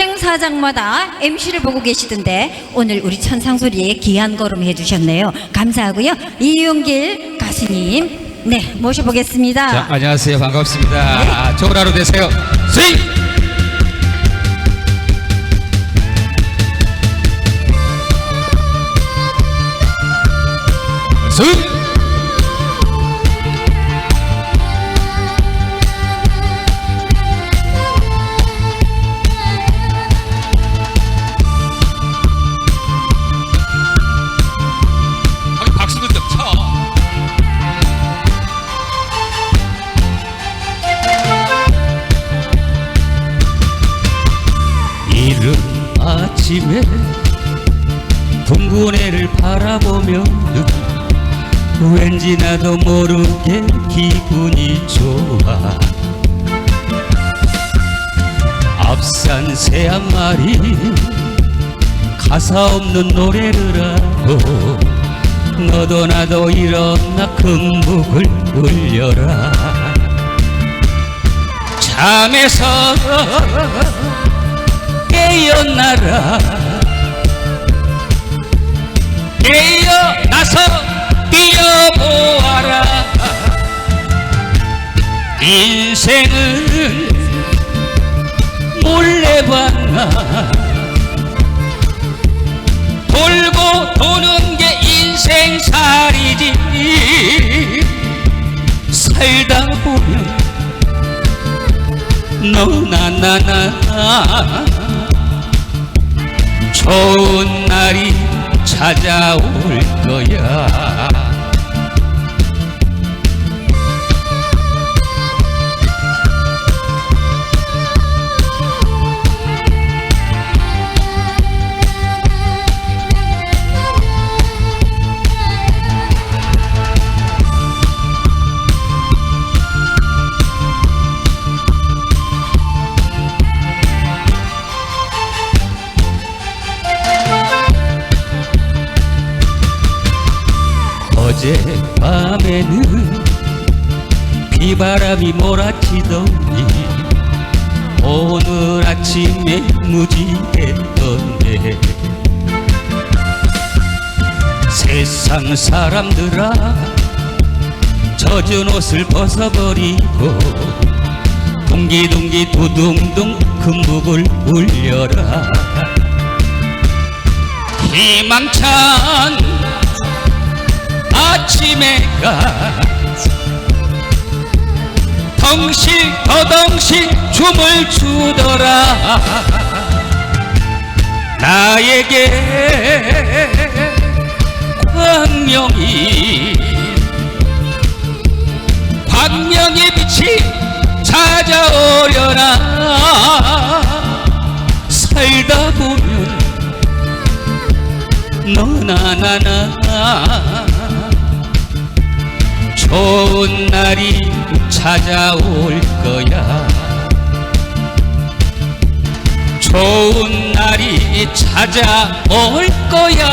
행사장마다 MC를 보고 계시던데 오늘 우리 천상소리에 귀한 걸음 해주셨네요. 감사하고요. 이용길 가수님, 네 모셔보겠습니다. 자, 안녕하세요. 반갑습니다. 아, 좋은 하루 되세요. 스윙! 스 아침에 동구네를 바라보면 왠지 나도 모르게 기분이 좋아. 앞산 새 한 마리 가사 없는 노래를 하고 너도 나도 일어나 금북을 울려라. 잠에서 깨어나라. 깨어나서 뛰어보아라. 인생은 몰래 봤나. 돌고 도는 게 인생살이지. 살다 보면 너나 나나 좋은 날이 찾아올 거야 어젯밤에는 비바람이 몰아치더니 오늘 아침에 무지했던데. 세상 사람들아 젖은 옷을 벗어버리고 둥기둥기 두둥둥 금북을 울려라. 희망찬 아침에 가. 덩실 더덩실 춤을 추더라. 나에게 광명이. 광명의 빛이 찾아오려나. 살다 보면 너나 나나 좋은 날이 찾아올 거야. 좋은 날이 찾아올 거야